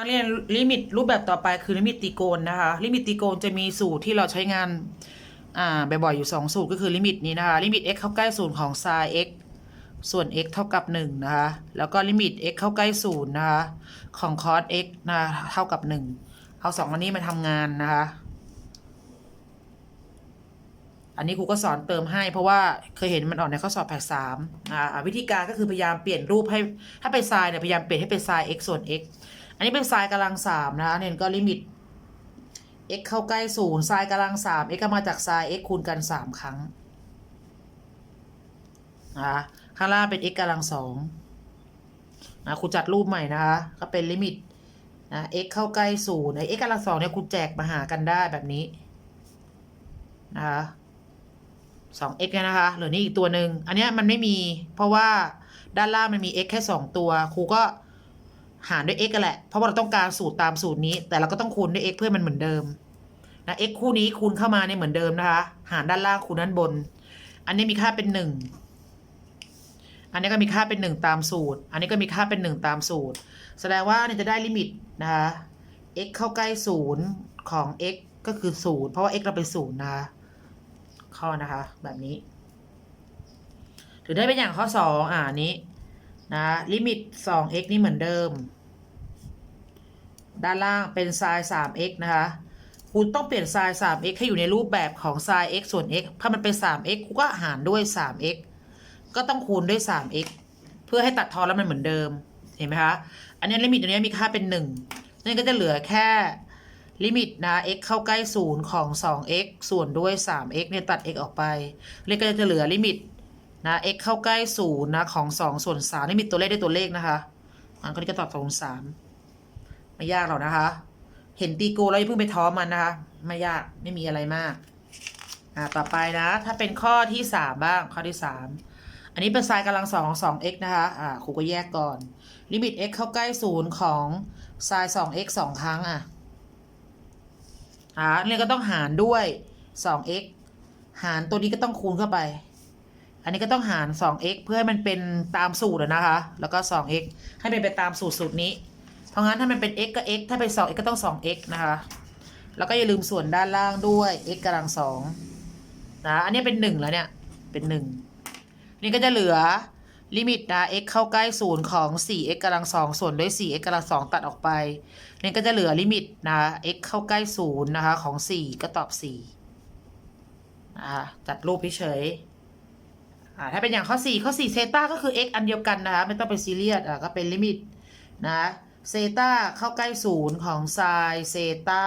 นักเรียนลิมิตรูปแบบต่อไปคือลิมิตตรีโกณนะคะลิมิตตรีโกณจะมีสูตรที่เราใช้งานอ่าบ่อยๆอยู่ 2 สูตรก็คือลิมิตนี้นะคะลิมิต x เข้าใกล้ศูนย์ของ sin x ส่วน x เท่ากับ 1 นะคะ แล้วก็ลิมิต x เข้าใกล้ศูนย์นะคะของ cos x นะคะเท่ากับ 1 เอาสองอันนี้มาทำงานนะคะ อันนี้ครูก็สอนเติมให้เพราะว่าเคยเห็นมันออกในข้อสอบแพทสามอ่าวิธีการก็คือพยายามเปลี่ยนรูปให้ถ้าเป็นไซน์เนี่ยพยายามเปลี่ยนให้เป็นไซน์ x ส่วน x อันนี้เป็นไซน์กำลังสามนะคะเนี่ยก็ลิมิต x เข้าใกล้ศูนย์ไซน์กำลังสาม x ก็มาจากไซน์ x คูณกันสามครั้งนะคะข้างล่างเป็น x กำลังสองนะครูจัดรูปใหม่นะคะ ก็เป็นลิมิตนะ x เข้าใกล้ศูนย์ไอ้ x กำลังสองเนี่ยครูแจกมาหากันได้แบบนี้นะคะสอง x นะคะเหลือนี่อีกตัวหนึ่งอันนี้มันไม่มีเพราะว่าด้านล่างมันมี x แค่สองตัวครูก็ หารด้วย x กันแหละ เพราะว่าเราต้องการสูตรตามสูตรนี้ แต่เราก็ต้องคูณด้วย x เพื่อมันเหมือนเดิมนะ x คู่นี้คูณเข้ามาเนี่ยเหมือนเดิมนะคะ หารด้านล่างคูณด้านบน อันนี้มีค่าเป็นหนึ่งอันนี้ก็มีค่าเป็นหนึ่งตามสูตร อันนี้ก็มีค่าเป็นหนึ่งตามสูตร แสดงว่าเนี่ยจะได้ลิมิตนะคะ x เข้าใกล้ศูนย์ของ x ก็คือศูนย์เพราะว่า x เราเป็นศูนย์นะคะข้อนะคะ แบบนี้ ถือได้เป็นอย่างข้อสองอ่านี้ นะลิมิตสอง x นี่เหมือนเดิม ด้านล่างเป็น sin 3 x นะคะคุณต้องเปลี่ยน sin 3 x ให้อยู่ในรูปแบบของ sin x ส่วน x ถ้ามันเป็น 3 x คุณก็หารด้วย 3 x ก็ต้องคูณด้วย 3 x เพื่อให้ตัดทอนแล้วมันเหมือนเดิม เห็นไหมคะ อันนี้ลิมิตตัวนี้มีค่าเป็น 1 นั่นก็จะเหลือแค่ลิมิตนะ x เข้าใกล้ศูนย์ของ 2x ส่วนด้วย 3x เนี่ยตัด x ออกไปเลขก็จะเหลือลิมิต นะ x เข้าใกล้ศูนย์นะของ2ส่วน3ลิมิตตัวเลขได้ตัวเลขนะคะอันก็นี่ก็ตอบสองสามไม่ยากหรอกนะคะ เห็นตีโกแล้วอย่าเพิ่งไปท้อมันนะคะ ไม่ยากไม่มีอะไรมากอ่าต่อไปนะ ถ้าเป็นข้อที่3บ้างข้อที่3อันนี้เป็นไซน์กำลังสองของ 2x นะคะอ่าครูก็แยกก่อน ลิมิต x เข้าใกล้ศูนย์ของไซน์ 2x สองครั้งอะอ่าเนี่ยก็ต้องหารด้วย 2x หารตัวนี้ก็ต้องคูณเข้าไป อันนี้ก็ต้องหาร 2x เพื่อให้มันเป็นตามสูตรนะคะ แล้วก็ 2x ให้เป็นไปตามสูตรสูตรนี้ เพราะงั้นถ้ามันเป็น x ก็ x ถ้าเป็น 2x ก็ต้อง 2x นะคะ แล้วก็อย่าลืมส่วนด้านล่างด้วย x กำลังสองนะ อันนี้เป็น 1 แล้วเนี่ย เป็น 1 นี่ก็จะเหลือลิมิตนะ x เข้าใกล้ศูนย์ของ 4x กำลังสองส่วนด้วย 4x กำลังสองตัดออกไป นี่ก็จะเหลือลิมิตนะ x เข้าใกล้ศูนย์นะคะของ 4 ก็ตอบ4อ่าจัดรูปเฉยๆ อ่าถ้าเป็นอย่างข้อ 4 ข้อ4เซตาก็คือ x อันเดียวกันนะคะไม่ต้องเป็นซีเรียสอ่าก็เป็นลิมิตนะเซตาเข้าใกล้ศูนย์ของไซน์เซตา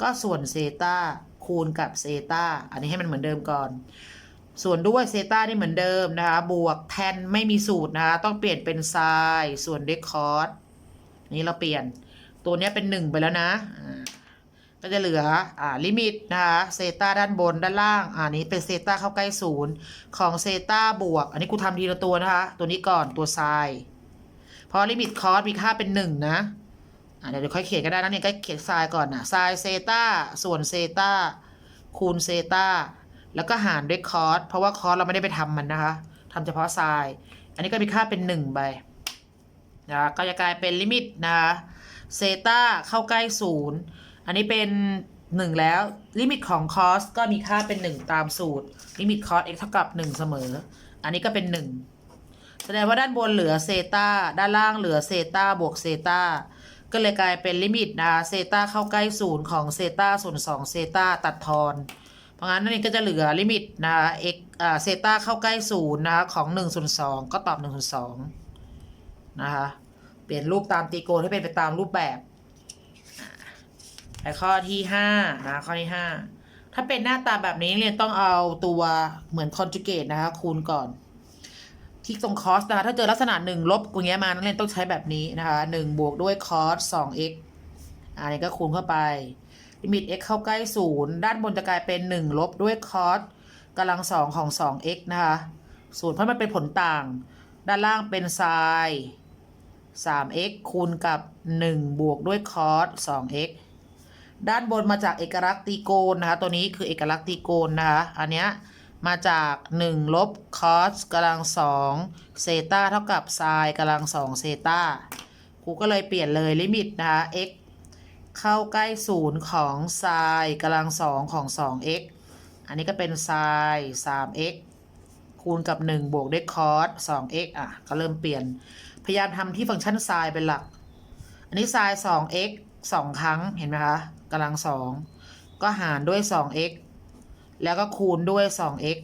ก็ส่วนเซตาคูณกับเซตาอันนี้ให้มันเหมือนเดิมก่อน ส่วนด้วยเซตานี่เหมือนเดิมนะคะบวกแทนไม่มีสูตรนะคะต้องเปลี่ยนเป็นไซน์ส่วนด้วยคอสนี่เราเปลี่ยนตัวนี้เป็นหนึ่งไปแล้วนะ ก็จะเหลืออ่าลิมิตนะคะเซตาด้านบนด้านล่างอ่านี้เป็นเซตาเข้าใกล้ศูนย์ของเซตาบวก อันนี้กูทำทีละตัวนะคะ ตัวนี้ก่อนตัวไซเพราะลิมิตคอสมีค่าเป็นหนึ่งนะอะเดี๋ยวค่อยเขียนก็ได้นะเนี่ยก็เขียนไซน์ก่อนนะไซน์เซตาส่วนเซตาคูณเซตาแล้วก็หารด้วยคอสเพราะว่าคอสเราไม่ได้ไปทำมันนะคะทำเฉพาะไซน์อันนี้ก็มีค่าเป็นหนึ่งไปนะก็จะกลายเป็นลิมิตนะคะเซตาเข้าใกล้ศูนย์ อันนี้เป็นหนึ่งแล้วลิมิตของคอสก็มีค่าเป็นหนึ่งตามสูตรลิมิตคอส x เท่ากับหนึ่งเสมอ อันนี้ก็เป็นหนึ่งแสดงว่าด้านบนเหลือเซตาด้านล่างเหลือเซตาบวกเซตาก็เลยกลายเป็นลิมิตนะเซตาเข้าใกล้ศูนย์ของเซตาส่วน2เซตาตัดทอน เพราะงั้นนั่นเองก็จะเหลือลิมิตนะคะ x อ่าเซตาเข้าใกล้ศูนย์นะของ1ส่วน2ก็ตอบ1ส่วน2นะคะเปลี่ยนรูปตามตีโกณให้เป็นไปตามรูปแบบ ไปข้อที่5นะข้อที่5ถ้าเป็นหน้าตาแบบนี้เรียนต้องเอาตัวเหมือน conjugate นะคะคูณก่อน ที่ตรงคอสนะคะถ้าเจอลักษณะหนึ่งลบอย่างเงี้ยมานักเรียนต้องใช้แบบนี้นะคะหนึ่งบวกด้วยคอสสอง x อันนี้ก็คูณเข้าไปลิมิต x เข้าใกล้ศูนย์ด้านบนจะกลายเป็นหนึ่งลบด้วยคอสกำลังสองของสอง x นะคะศูนย์เพราะมันเป็นผลต่าง ด้านล่างเป็นไซน์สาม x คูณกับหนึ่งบวกด้วยคอสสอง x ด้านบนมาจากเอกลักษณ์ตรีโกณนะคะ ตัวนี้คือเอกลักษณ์ตรีโกณนะคะ อันเนี้ยมาจาก1ลบคอสกำลังสองเซตาเท่ากับไซน์กำลังสองเซตาครูก็เลยเปลี่ยนเลยลิมิตนะคะ x เข้าใกล้ศูนย์ของไซน์กำลังสองของ 2x อันนี้ก็เป็นไซน์ 3x คูณกับ 1 บวกด้วยคอส 2x อะ ก็เริ่มเปลี่ยน พยายามทำที่ฟังก์ชันไซน์เป็นหลัก อันนี้ไซน์ 2x 2ครั้งเห็นไหมคะกำลังสองก็หารด้วย 2x แล้วก็คูณด้วย 2x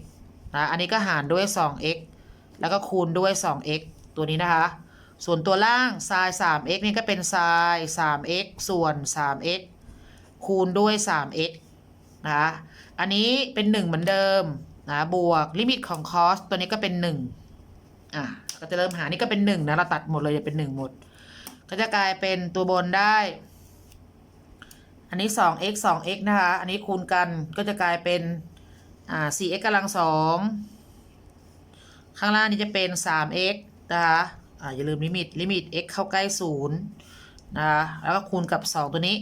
นะอันนี้ก็หารด้วย 2x แล้วก็คูณด้วย 2x ตัวนี้นะคะ ส่วนตัวล่าง sin 3x นี่ก็เป็น sin 3x ส่วน 3x คูณด้วย 3x นะคะอันนี้เป็น 1 เหมือนเดิมนะบวกลิมิตของ cos ตัวนี้ก็เป็น1อะก็จะเริ่มหานี่ก็เป็น1นะเราตัดหมดเลยจะเป็น 1 หมด ก็จะกลายเป็นตัวบนได้ อันนี้ 2x 2x นะคะ อันนี้คูณกันก็จะกลายเป็นอ่า 4x กำลังสองข้างล่างนี้จะเป็น 3x นะคะอ่าอย่าลืมลิมิตลิมิต x เข้าใกล้0นะคะแล้วก็คูณกับ 2 ตัวนี้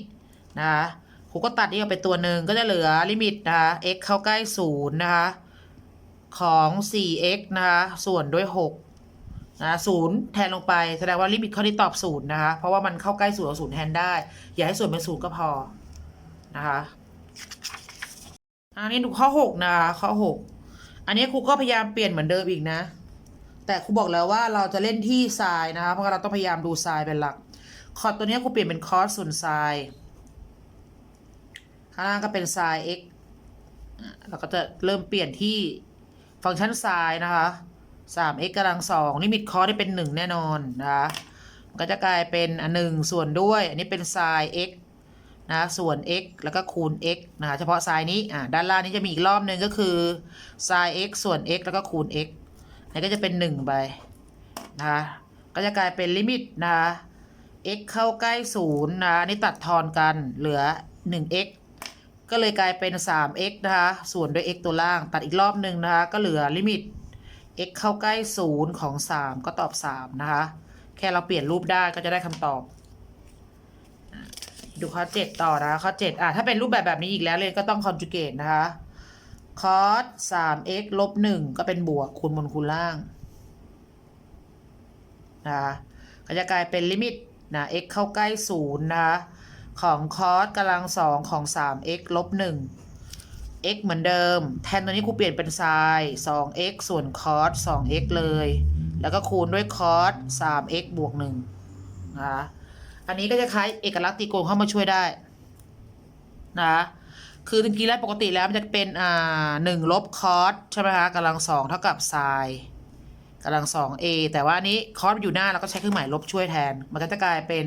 นะคะครูก็ตัดนี่ออกไปตัวหนึ่งก็จะเหลือลิมิตนะคะ x เข้าใกล้0นะคะของ 4x นะคะส่วนด้วย 6 นะศูนย์แทนลงไปแสดงว่าลิมิตข้อนี้ตอบศูนย์นะคะ เพราะว่ามันเข้าใกล้ศูนย์เอาศูนย์แทนได้ อย่าให้ส่วนเป็นศูนย์ก็พอนะคะอันนี้ดูข้อหกนะคะข้อหกอันนี้ครูก็พยายามเปลี่ยนเหมือนเดิมอีกนะ แต่ครูบอกแล้วว่าเราจะเล่นที่ทรายนะคะเพราะเราต้องพยายามดูทรายเป็นหลัก คอร์ดตัวนี้ครูเปลี่ยนเป็นคอร์สส่วนทรายข้างล่างก็เป็นทราย x อะเราก็จะเริ่มเปลี่ยนที่ฟังก์ชันทรายนะคะ 3x กำลังสองลิมิตคอสได้เป็น 1 แน่นอนนะคะมันก็จะกลายเป็นอันหนึ่งส่วนด้วย อันนี้เป็นทราย x นะส่วน x แล้วก็คูณ x นะคะเฉพาะไซน์นี้อ่าด้านล่างนี้จะมีอีกรอบหนึ่งก็คือ sin x ส่วน x แล้วก็คูณ x นี่ก็จะเป็น1ไปนะคะก็จะกลายเป็นลิมิตนะคะ x เข้าใกล้0นะอันนี่ตัดทอนกันเหลือ 1x ก็เลยกลายเป็น 3x นะคะส่วนด้วย x ตัวล่างตัดอีกรอบหนึ่งนะคะก็เหลือลิมิต x เข้าใกล้0ของ 3 ก็ตอบ 3 นะคะ แค่เราเปลี่ยนรูปได้ก็จะได้คำตอบ ดูข้อ 7 ต่อนะคะข้อ 7 อะ ถ้าเป็นรูปแบบแบบนี้อีกแล้วเลยก็ต้อง conjugate นะคะ cos 3x ลบ 1 ก็เป็นบวกคูณบนคูณล่างนะคะก็จะกลายเป็นลิมิตนะ x เข้าใกล้ 0 นะคะ ของ cos กำลัง 2 ของ 3x ลบ 1 x เหมือนเดิม แทนตัวนี้ครูเปลี่ยนเป็น sin 2x ส่วน cos 2x เลย แล้วก็คูณด้วย cos 3x บวก1นะคะอันนี้ก็จะคล้ายเอกลักษณ์ตรีโกณเข้ามาช่วยได้นะคือจริงๆแล้วปกติแล้วมันจะเป็นอ่าหนึ่งลบ cos ใช่ไหมคะกำลังสองเท่ากับ sin กำลังสอง a แต่ว่านี้ cos อยู่หน้าเราก็ใช้เครื่องหมายลบช่วยแทน มันก็จะกลายเป็น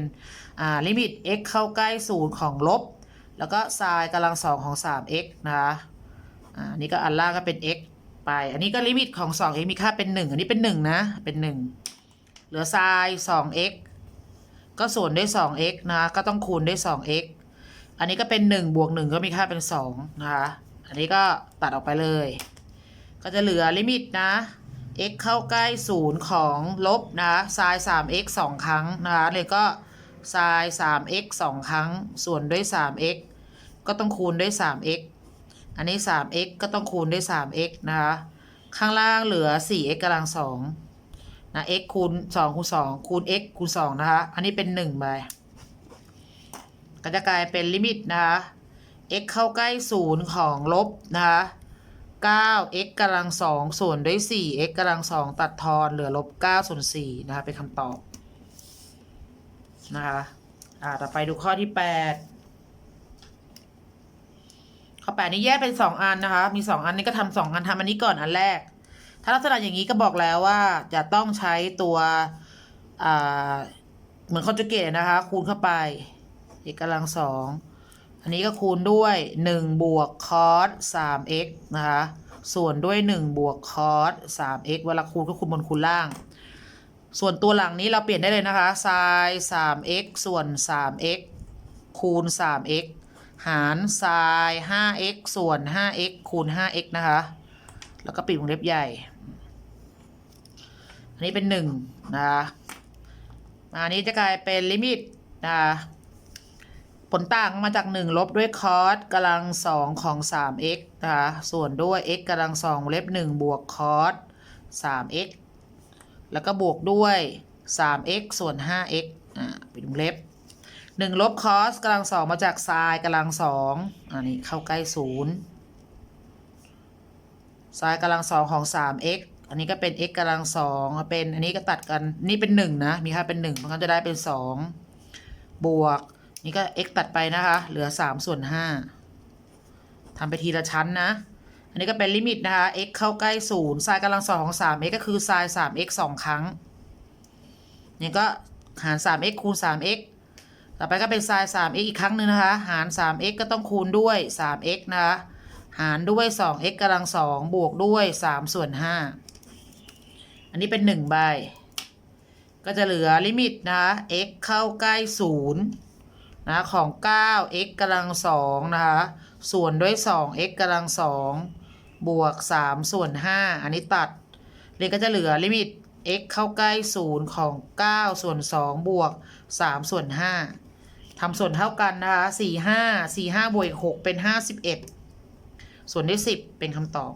อ่าลิมิต x เข้าใกล้ศูนย์ของลบ แล้วก็ sin กำลังสองของ 3x นะคะอ่าอันนี้ก็อันล่างก็เป็น x ไป อันนี้ก็ลิมิตของ 2x มีค่าเป็น 1 อันนี้เป็น 1 นะ เป็น 1 เหลือ sin 2x ก็ส่วนด้วย 2x นะคะก็ต้องคูณด้วย 2x อันนี้ก็เป็น 1 บวก 1 ก็มีค่าเป็น 2 นะคะ อันนี้ก็ตัดออกไปเลย ก็จะเหลือลิมิตนะ x เข้าใกล้ 0 ของลบนะ sin 3x 2 ครั้งนะคะเลยก็ sin 3x 2 ครั้ง ส่วนด้วย 3x ก็ต้องคูณด้วย 3x อันนี้ 3x ก็ต้องคูณด้วย 3x นะคะ ข้างล่างเหลือ 4x กำลัง2นะ x คูณ 2 คูณ 2 คูณ x คูณ 2 นะคะ อันนี้เป็น 1 ไป ก็จะกลายเป็นลิมิตนะคะ x เข้าใกล้ 0 ของลบนะคะ 9x กำลัง2ส่วนด้วย 4x กำลัง2ตัดทอนเหลือลบ9ส่วน4นะคะ เป็นคำตอบ นะคะ อ่า ต่อไปดูข้อที่8ข้อ8นี้แยกเป็น2อันนะคะ มี2อันนี้ก็ทำสองอันทำอันนี้ก่อนอันแรก ถ้าลักษณะอย่างนี้ก็บอกแล้วว่าจะต้องใช้ตัว อ่า เหมือนคอนจูเกตนะคะ คูณเข้าไป x กำลังสอง อันนี้ก็คูณด้วย1บวกคอส 3x นะคะ ส่วนด้วย1บวกคอส 3x เวลาคูณก็คูณบนคูณล่าง ส่วนตัวหลังนี้เราเปลี่ยนได้เลยนะคะ sin 3x ส่วน 3x คูณ 3x หาร sin 5x ส่วน 5x คูณ 5x นะคะ แล้วก็ปิดวงเล็บใหญ่ อันนี้เป็น 1 นะคะอันนี้จะกลายเป็นลิมิตนะคะผลต่างมาจาก 1 ลบด้วยคอสกำลัง 2 ของ 3x นะคะ ส่วนด้วย x กำลัง2วงเล็บ 1 บวกคอส 3x แล้วก็บวกด้วย 3x ส่วน 5x อ่าไปดูเล็บหนึ่งลบคอสกำลังสองมาจากไซน์กำลังสองอันนี้เข้าใกล้ศูนย์ไซน์กำลังสองของสาม x อันนี้ก็เป็น x กำลังสองเป็นอันนี้ก็ตัดกันนี่เป็นหนึ่งนะ มีค่าเป็นหนึ่งมันก็จะได้เป็นสองบวก นี่ก็ x ตัดไปนะคะ เหลือสามส่วนห้าทำไปทีละชั้นนะ นนี้ก็เป็นลิมิตนะคะ x เข้าใกล้ศูนย์ไซน์กำลังสองของสาม x ก็คือไซน์สาม x สองครั้งนี่ก็หาร 3x คูณ 3x ต่อไปก็เป็นไซน์ 3x อีกครั้งหนึ่งนะคะ หาร 3x ก็ต้องคูณด้วย 3x นะคะหารด้วย 2x กำลัง2บวกด้วย3ส่วน5อันนี้เป็น1ใบ ก็จะเหลือลิมิตนะคะ x เข้าใกล้0นะของ 9x กำลัง2นะคะ ส่วนด้วย 2x กำลัง2 บวก 3 ส่วน 5 อันนี้ตัด เลยก็จะเหลือลิมิต x เข้าใกล้ 0 ของ 9 ส่วน 2 บวก 3 ส่วน 5ทำส่วนเท่ากันนะคะ 4 5 4 5 บวกอีก6เป็น 51 ส่วนด้วย 10 เป็นคำตอบ